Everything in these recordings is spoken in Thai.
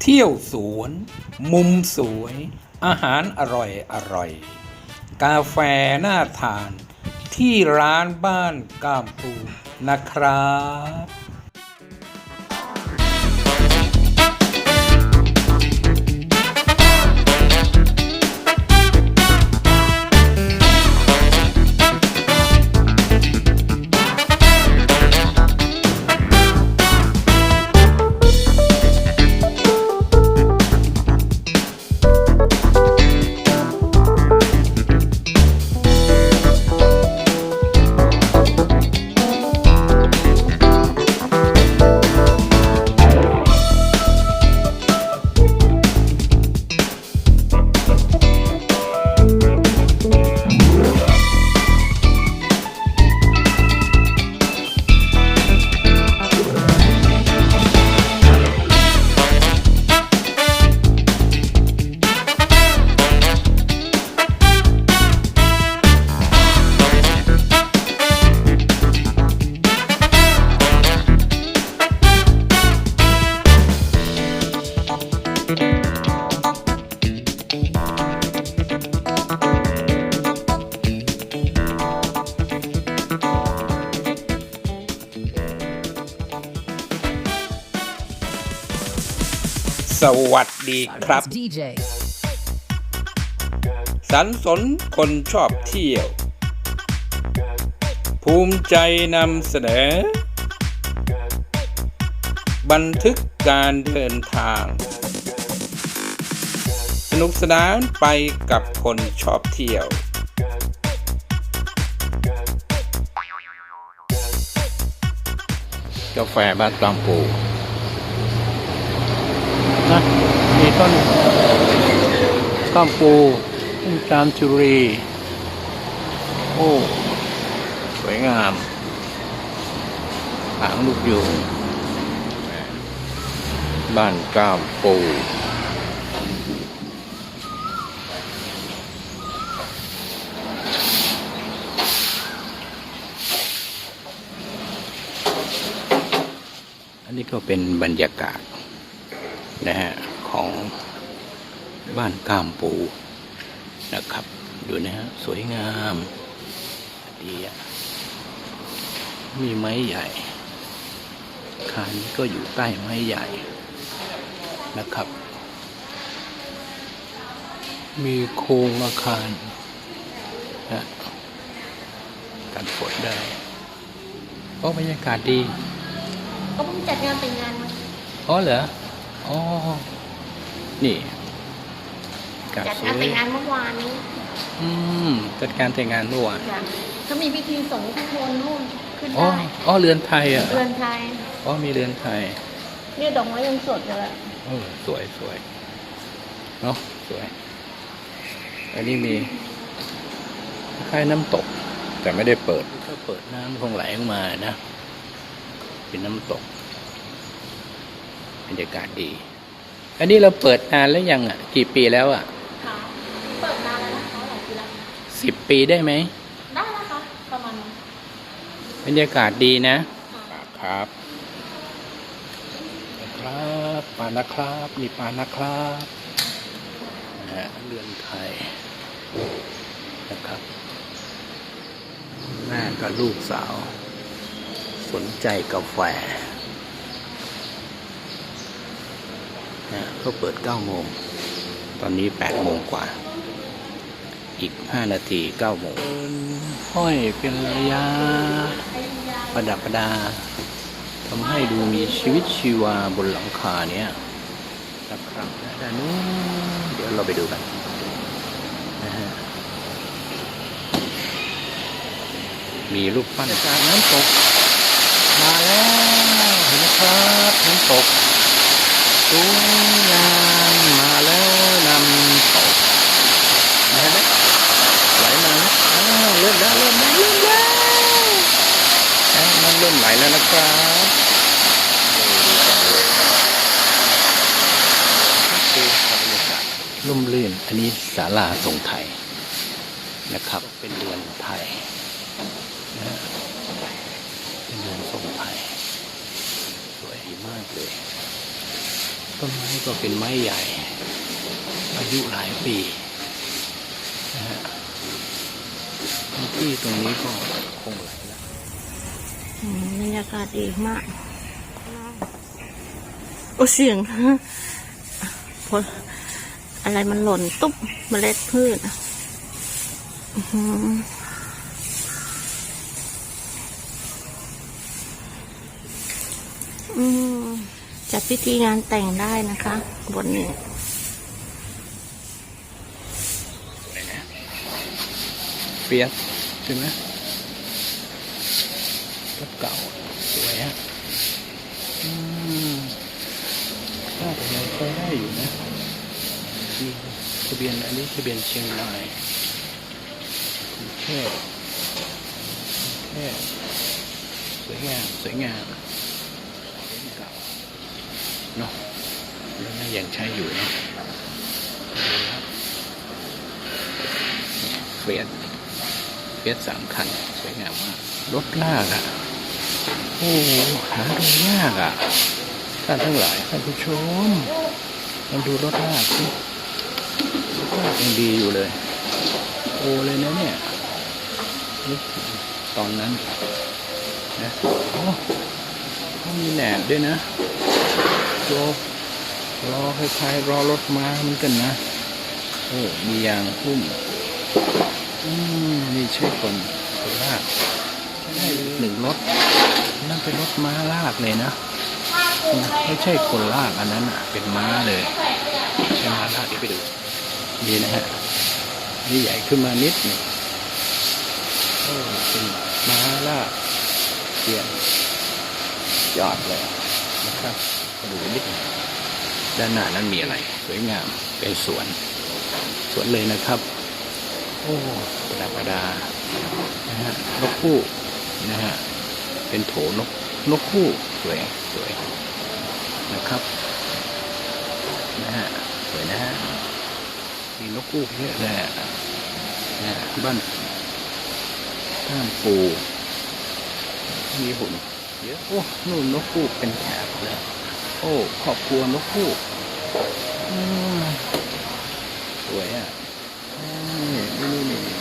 เที่ยวสวน มุมสวย อาหารอร่อยอร่อย กาแฟน่าทาน ที่ร้านบ้านกามปูนะครับ วัสดีครับ DJ. สันสนคนชอบเที่ยว ภูมิใจนำเสนอ บันทึกการเดินทาง สนุกสนานไปกับคนชอบเที่ยวกาแฟบ้านตามปู นะมีต้นข้ามปูต้นจามจุรี โอ้ สวยงามหางลูกยูงบ้านก้ามปูอันนี้ก็เป็นบรรยากาศ นะฮะของบ้านก้ามปูนะครับ ดูนะฮะสวยงามดีอะมีไม้ใหญ่อาคารนี้ก็อยู่ใต้ไม้ใหญ่นะครับ มีโครงอาคารนะกันฝนได้โอ้บรรยากาศดี ก็เพิ่งจัดงานแต่งงานมาอ๋อเหรอ อ๋อ นี่อากาศจัดสงานวแต่ยงงานเมื่อวานนี้อืมจัดการแต่งงานเมื่อวานจ้ะเขามีพิธีสงฆ์ทุกคนนู่นขึ้นอ๋อ ได้อ๋อ เรือนไทยอะ เรือนไทยอ๋อ มีเรือนไทย เนี่ยดอกไม้ยังสดอยู่เลยเออสวยสวยเนาะสวย อันนี้มีคล้ายๆน้ำตก แต่ไม่ได้เปิดถ้าเปิดน้ำคงไหลออกมานะ เป็นน้ำตก บรรยากาศดี อันนี้เราเปิดนานแล้วยังอะ กี่ปีแล้วอะค่ะเปิดนานแล้วนะคะหลายปีแล้วสิบปีได้ไหมได้แล้วคะประมาณนั้นบรรยากาศดีนะค่ะครับนะครับปานะครับนี่ปานะครับนะฮะเรือนไทยนะครับแม่กับลูกสาว สนใจกาแฟ นะก็เปิดเก้าโมง ตอนนี้แปดโมงกว่า อีกห้านาทีเก้าโมงห้อยเป็นระยะประดับประดาทำให้ดูมีชีวิตชีวาบนหลังคาเนี้ยนะครับด้านนู้นเดี๋ยวเราไปดูกันนะฮะมีรูปปั้นจากน้ำตก มาแล้ว เห็นไหมครับน้ำตก สวยงามมาแล้วนำตกเห็นไหมไหลมานะอ้วเริ่มแล้วเริ่มแล้วเริ่มแล้วมันเริ่มไหลแล้วนะครับโอเคครับบรรยากาศร่มรื่นอันนี้ศาลาทรงไทยนะครับ เป็นเรือนไทยนะเป็นเรือนทรงไทยสวยมากเลย ต้นไม้ก็เป็นไม้ใหญ่ อายุหลายปีนะฮะพี่ตรงนี้ก็คงไหลแล้วบรรยากาศดีมาก โอ้เสียงพออะไรมันหล่นตุ๊บเมล็ดพืชอื้อมจัด พิธีงานแต่งได้นะคะ บนนี้เปียสใช่ไหมรถเก่าสวยฮะอืมน่าจะยังใช้ได้อยู่นะทะเบียนอันนี้ทะเบียนเชียงรายกรุงเทพกรุงเทพสวยงามสวยงามรถเก่าเนาะแล้ว น่ายังใช้อยู่เนาะเฟียสเฟียสสามคัน สวยงามมาก รถลากอะ โอ้หาดูยากอะ ท่านทั้งหลายท่านผู้ชมลองดูรถลากสิรถลากยังดีอยู่เลย โอ้เลยนะเนี่ย ตอนนั้นนะโอ้เขามีแหนบด้วยนะรอ รอคล้ายๆรอรถมาเหมือนกันนะโอ้มียางหุ้มอืมนี่ใช่คนคนลากหนึ่งรถนั่นเป็นรถม้าลากเลยนะไม่ใช่คนลากอันนั้นอะ เป็นม้าเลยใช่ม้าลากเดี๋ยวไปดูนี่นะฮะนี่ใหญ่ขึ้นมานิดนึงโอ้เป็นม้าลากเปลี่ยนยอดเลยนะครับดูนิดหนึ่ง ด้านหน้านั้นมีอะไร สวยงามเป็นสวน สวนเลยนะครับ โอ้ประดับประดานะฮะนกคู่นะฮะเป็นโถนกนกคู่สวยสวยนะครับนะฮะสวยนะฮะมีนกคู่เยอะเลยะนะฮะบ้านบ้านปูมีหุ่นเยอะโอ้นู่นนกคู่เป็นแถบเลย โอ้ครอบครัวนกคู่สวยอะนี่นี่นี่นี่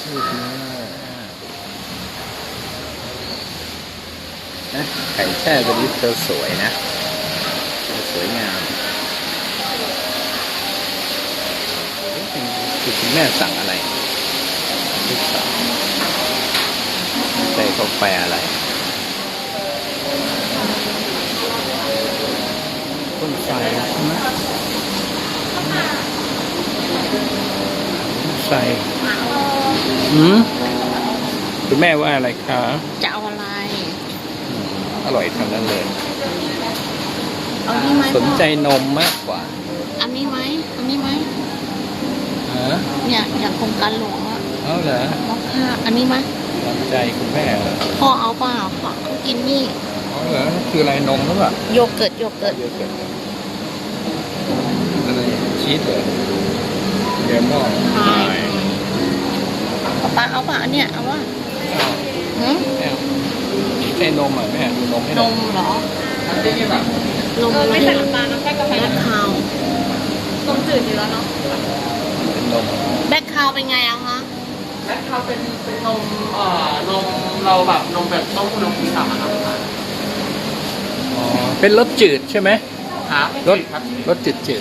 พูดนะนะไก่แช่ตัวนี้เธอสวยนะเธอสวยงามคือคุณแม่สั่งอะไรลูกสาวใส่กาแฟอะไร ต้นไทรใช่ไหมใส่อืมคุณแม่ว่าอะไรคะจะเอาอะไร อร่อยทั้งนั้นเลย เอานี่ไหมสนใจนมมากกว่า อันนี้ไหมอันนี้ไหมฮะเนี่ยอย่างโครงการหลวงอะเอาเหรอมอคค่าอันนี้ไหมสนใจคุณแม่เหรอพ่อเอาเปล่าพ่อเขากินนี่เอาเหรอคืออะไรนมหรือเปล่าโยเกิร์ตโยเกิร์ตเยเกินอะไร ชีสเหรอเดมอนใช่เอาปลาเอาปลาอันเนี้ยเอาว่าหืมแม่ใช่นมอะแม่ดูนมให้หนน่อยมเหรอนมเออไม่ใส่น้ำตาลน้ำแค่กาแฟแบล็คคาวนมจืดอยู่แล้วเนาะเป็นนมแบล็คคาวเป็นไงอะคะแล้เขาเป็นเป็นนมเอ่อนมเราแบบนมแบบต้มนมสีขาวนะครับอ๋อเป็นรสจืดใช่ไหมครับรสครับรสจืดจืด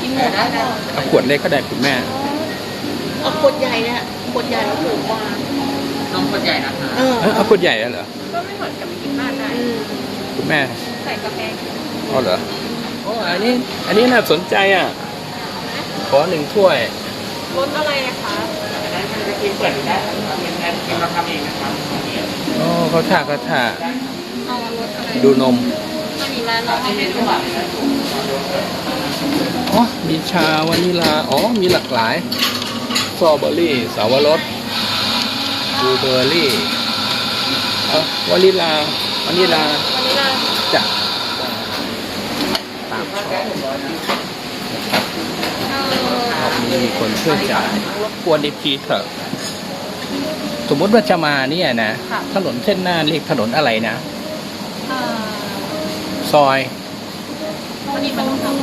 กินหมดได้ได้เอาขวดเล็กก็ได้คุณแม่ เอาขวดใหญ่เนี่ยขวดใหญ่แล้วถูกกว่านมขวดใหญ่นะคะเออเอ้ยเอาขวดใหญ่แล้วเหรอ ก็ไม่เหมือนกับกินมากได้อืมคุณแม่ใส่กาแฟอ๋อเหรอโอ้อันนี้ อันนี้น่าสนใจอะ ขอหนึ่งถ้วย รสอะไรนะคะอันนั้นมันจะกินเปิดอยู่ได้ครับเป็นแอนกินเราทำเองนะครับอ๋อเขาท่าเขาท่าเอารสอะไรดูนมถ้ามีแล้วเราให้เป็นทุกแบบ อ๋อ มีชาวานิลา อ๋อ มีหลากหลายสตรอเบอรี่ สาวรสบลูเบอร์รี่เอ๋อวานิลาวานิลาวันนี้เราจ้ะตามชอบนะครับเอามีคนช่วยจ่ายรบกวนดีพีเถอะ สมมติว่าจะมาเนี่ยนะ ถนนเส้นหน้าเรียกถนนอะไรนะเอ่อซอยวันนี้เป็นของ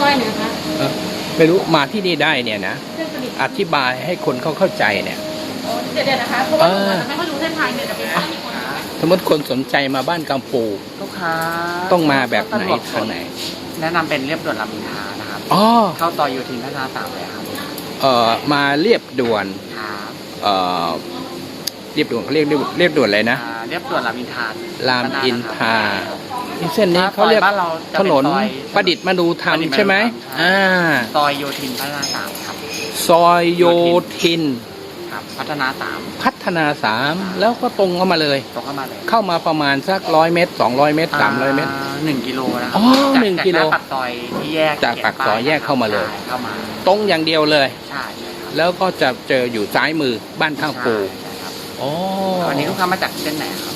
สร้อยเนี่ยคะเออไม่รู้มาที่นี่ได้เนี่ยนะ เส้นสนิทอธิบายให้คนเขาเข้าใจเนี่ยเดี๋ยวๆนะคะเพราะว่าหนูอาจจะไม่ค่อยรู้เส้นทางเนี่ยเดี๋ยวไปให้มีคนสมมติคนสนใจมาบ้านกัมปู ลูกค้าต้องมาแบบไหนสะดวกทางไหนแนะนำเป็นเรียบด่วนรามอินทรานะครับ อ๋อเข้าซอยโยธินพัฒนาสามเลยครับเอ่อมาเรียบด่วน ครับเอ่อเรียบด่วนเขาเรียกเรียบเรียบด่วนเลยนะ อ่าเรียบด่วนรามอินทรารามอินทรา เส้นนี้เขาเรียกบ้านเราจะถเป็นนซอยประดิษฐ์มาดูธรรมประดิษฐ์มนูธรรมใช่ไหมใช่อ่าซอยโยธินพัฒนาสามครับซอยโยธินครับพัฒนาสามพัฒนาสามแล้วก็ตรงเข้ามาเลยตรงเข้ามาเลย เข้ามาประมาณสักร้อยเมตรสองร้อยเมตรสามร้อยเมตรหนึ่งกิโลนะอ๋อจากหนึ่งจากกิโลหน้าปากซอยที่แยกจากปากซอยแยกเข้ามาเลยใช่เข้ามาตรงอย่างเดียวเลยใช่ใช่ครับแล้วก็จะเจออยู่ซ้ายมือบ้านข้างปูใช่ครับอ๋อวันนี้ลูกค้ามาจากเส้นไหนครับ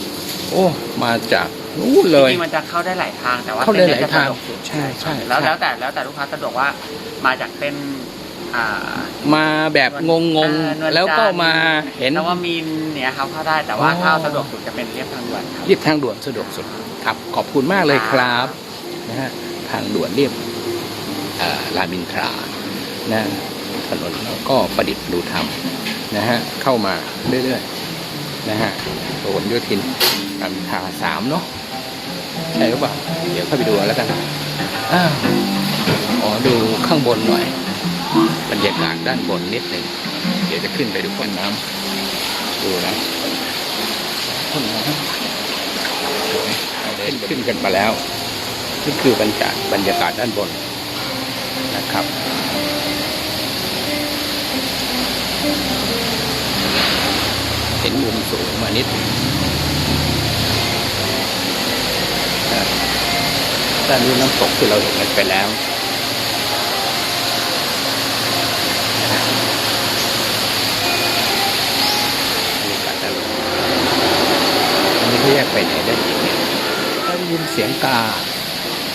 โอ้ มาจาก นู้นเลย จริงๆมันจะเข้าได้หลายทางแต่ว่าเข้าได้หลายส้นนี้จะทางสะดวกสุดใช่ใช่แล้วใช่ แล้วแต่แล้วแต่ลูกค้าสะดวกว่ามาจากเส้นอ่า มาแบบงงงอ่านวลๆ แล้วก็จันทร์มาเห็นแล้วว่ามีนเนี่ยครับเข้าได้แต่ว่าอ๋อถ้าสะดวกสุดจะเป็นเรียบทางด่วนครับ เรียบทางด่วนสะดวกสุดครับ ขอบคุณมากเลยครับนะฮะทางด่วนเรียบเอ่อรามอินทรานะถนนแล้วก็ประดิษฐ์ดูธรรมนะฮะเข้ามาเรื่อยๆนะฮะถนนโยธินรามอินทราสามเนาะ ใช่หรือเปล่าเดี๋ยวเข้าไปดูแล้วกันอ้าวอ๋อดูข้างบนหน่อยบรรยากาศด้านบนนิดหนึ่งเดี๋ยวจะขึ้นไปดูก้นน้ำดูนะก้นน้ำสวยเอาเดินขึ้นกันมาแล้วนี่คือบรรยากาศบรรยากาศด้านบนนะครับเห็นมุมสูงมานิดหนึ่งนะ ด้านนู้น้ำตกที่เราเห็นกันไปแล้วบรรยากาศด้านบนอันนี้เขาแยกไปไหนได้อีกเนี่ยได้ยินเสียงกา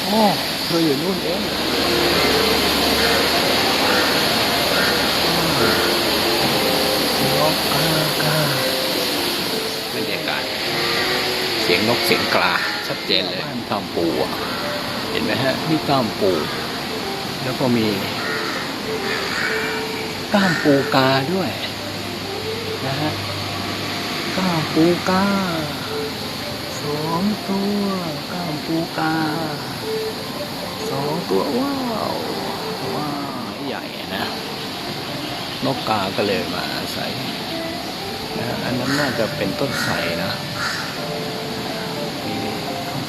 อ๋อเธออยู่นู่นเองนกกากาบรรยากาศเสียงนกเสียงกลา ชัดเจนเลยตามปูเห็นไหมฮะนี่ตามปูแล้วก็มีก้ามปูกาด้วยนะฮะก้ามปูกาสองตัวก้ามปูกาสองตัวว้าวว้าวใหญ่นะนกกาก็เลยมาอาศัยนะอันนั้นน่าจะเป็นต้นไทรนะ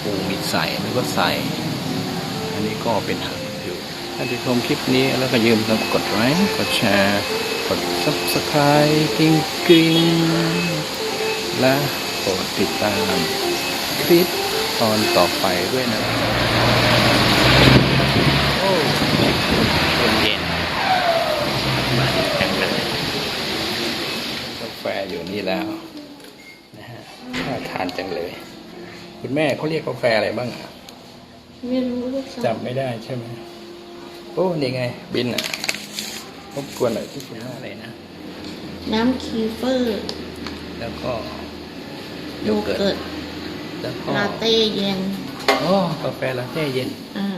ปูมีใส่แล้วก็ใส่ อันนี้ก็เป็นหางอยู่ถ้าที่ชมคลิปนี้แล้วก็ยืมกดไลค์กดแชร์กด subscribe กิ้งกิ๊งและกดติดตามคลิปตอนต่อไปด้วยนะโอ้ลมเย็นมาดีจังเลยกาแฟอยู่นี่แล้วนะฮะน่าทานจังเลย คุณแม่เขาเรียกกาแฟอะไรบ้างอะไม่รู้ลูกสาวจำไม่ได้ใช่ไหมโอ้นี่ไง บินอะรบกวนหน่อยที่คุณแม่อะไรนะ น้ำคีเฟอร์ แล้วก็โยโยเกิร์ตเกิร์ตแล้วก็ลาเต้เย็นอ๋อกาแฟลาเต้เย็นอ่า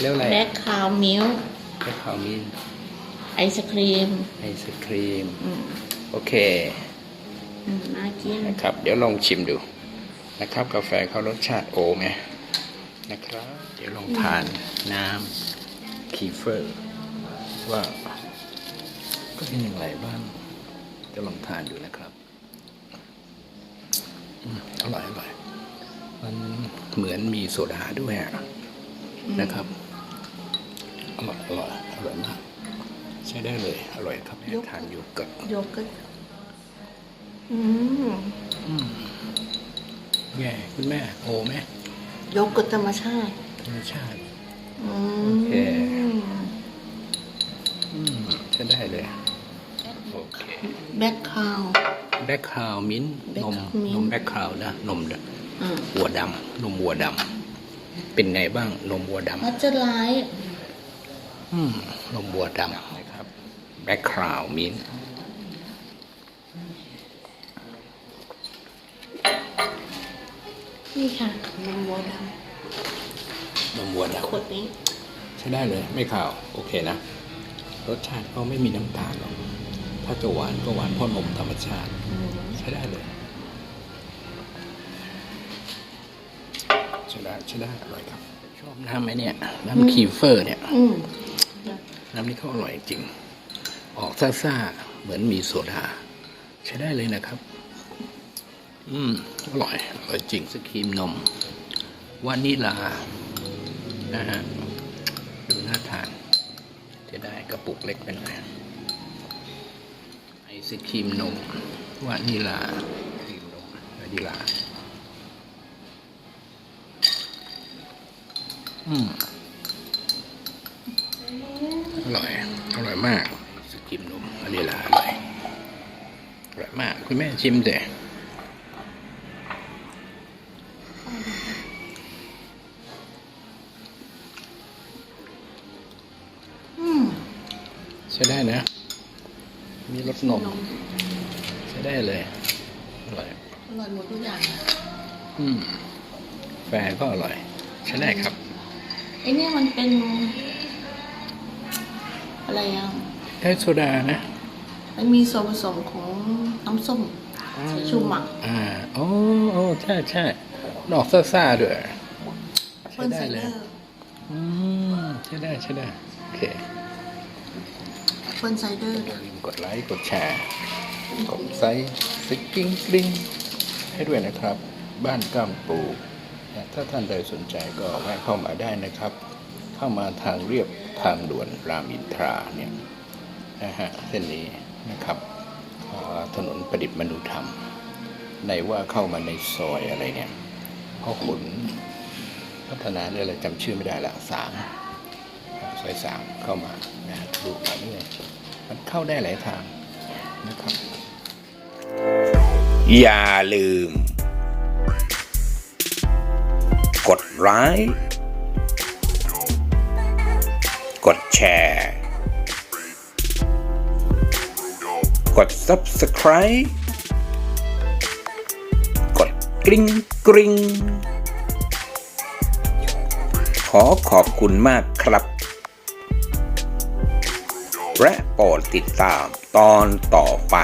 แล้วอะไรแบล็คคาวมิลค์แค่ข้าวมีนไอศครีม ไอศครีมอืมโอเคอืมน่ากินนะครับ เดี๋ยวลองชิมดู นะครับ กาแฟเขารสชาติโอไหมนะครับ เดี๋ยวลองทานน้ำคีเฟอร์ ว่าก็เป็นอย่างไรบ้าง จะลองทานดูนะครับอืมอร่อยอร่อยมันเหมือนมีโซดาด้วยอะนะครับอร่อยอร่อยอร่อยมากใช้ได้เลย อร่อยครับให้ทานโยเกิร์ตโยเกิร์ตอืมอืม ไงคุณแม่โอไหมโยเกิร์ตธรรมชาติธรรมชาติ อืโอเคมอืมใช้ได้เลยโอเคแบล็คคาว แบ็คคาวมิ้นท์นม Black Cow Mint นมแบ็คคาวนะนมอืมวัวดำนมวัวดำเป็นไงบ้างนมวัวดำ พัชเจอร์ไลท์ อืมนมวัวดำนะครับแบ็คคาวมิ้นท์ นี่ค่ะนมวัวดำนมวัวดขวดนี้ำใช้ได้เลย ไม่ขาว โอเคนะ รสชาติก็ไม่มีน้ำตาลหรอก ถ้าจะหวานก็หวานเพราะนมธรรมชาติ ใช้ได้เลย ใช้ได้ใช้ได้อร่อยครับ ชอบน้ำไหมเนี่ย น้ำคีเฟอร์เนี่ยอืมน้ำนี้เขาอร่อยจริง ออกซ่าๆ เหมือนมีโซดา ใช้ได้เลยนะครับ อืม อร่อย อร่อยจริงสครีมนมวานิลา นะฮะ ดูน่าทาน จะได้กระปุกเล็กไปหน่อยไอศครีมนมวานิลาครีมนมวานิลา อืม อร่อย อร่อยมากสกิมนมวานิลาอร่อยอร่อยมาก คุณแม่ชิมเถ ใช้ได้นะ มีรสนม ใช้ได้เลย อร่อย อร่อยหมดทุกอย่างอืมแฟนก็อร่อย ใช้ได้ครับ ไอ้เนี่ยมันเป็น อะไรอะได้โซดานะ มันมีส่วนผสมของน้ำส้มใส่ชูหมัก อ่าโอ้โอ้ใช่ใช่ดอกซ่าๆด้วย ใช้เปิ้ลได้ไซเลเดยอร์อืม ใช่ได้ ใช่ได้ โอเค เปิ้ลไซเดอร์อย่าลืมกดไลค์ กดแชร์ กดไซส์สกิ้งกริ้งให้ด้วยนะครับ บ้านก้ามปูถ้าท่านใดสนใจก็แวะเข้ามาได้นะครับ เข้ามาทางเรียบทางด่วนรามอินทราเนี่ยนะฮะเส้นนี้นะครับถนนประดิษฐ์มนุธรรม ในว่าเข้ามาในซอยอะไรเนี่ยพ่อขุนพัฒนาเรื่องอะไรจำชื่อไม่ได้ละสาม ซอยสามเข้ามานะดูมาเรื่อยมันเข้าได้หลายทางนะครับ อย่าลืม กดไลค์กดแชร์ กด Subscribe กดกริ๊งกริ๊งขอขอบคุณมากครับ ปรดติดตามตอนต่อไป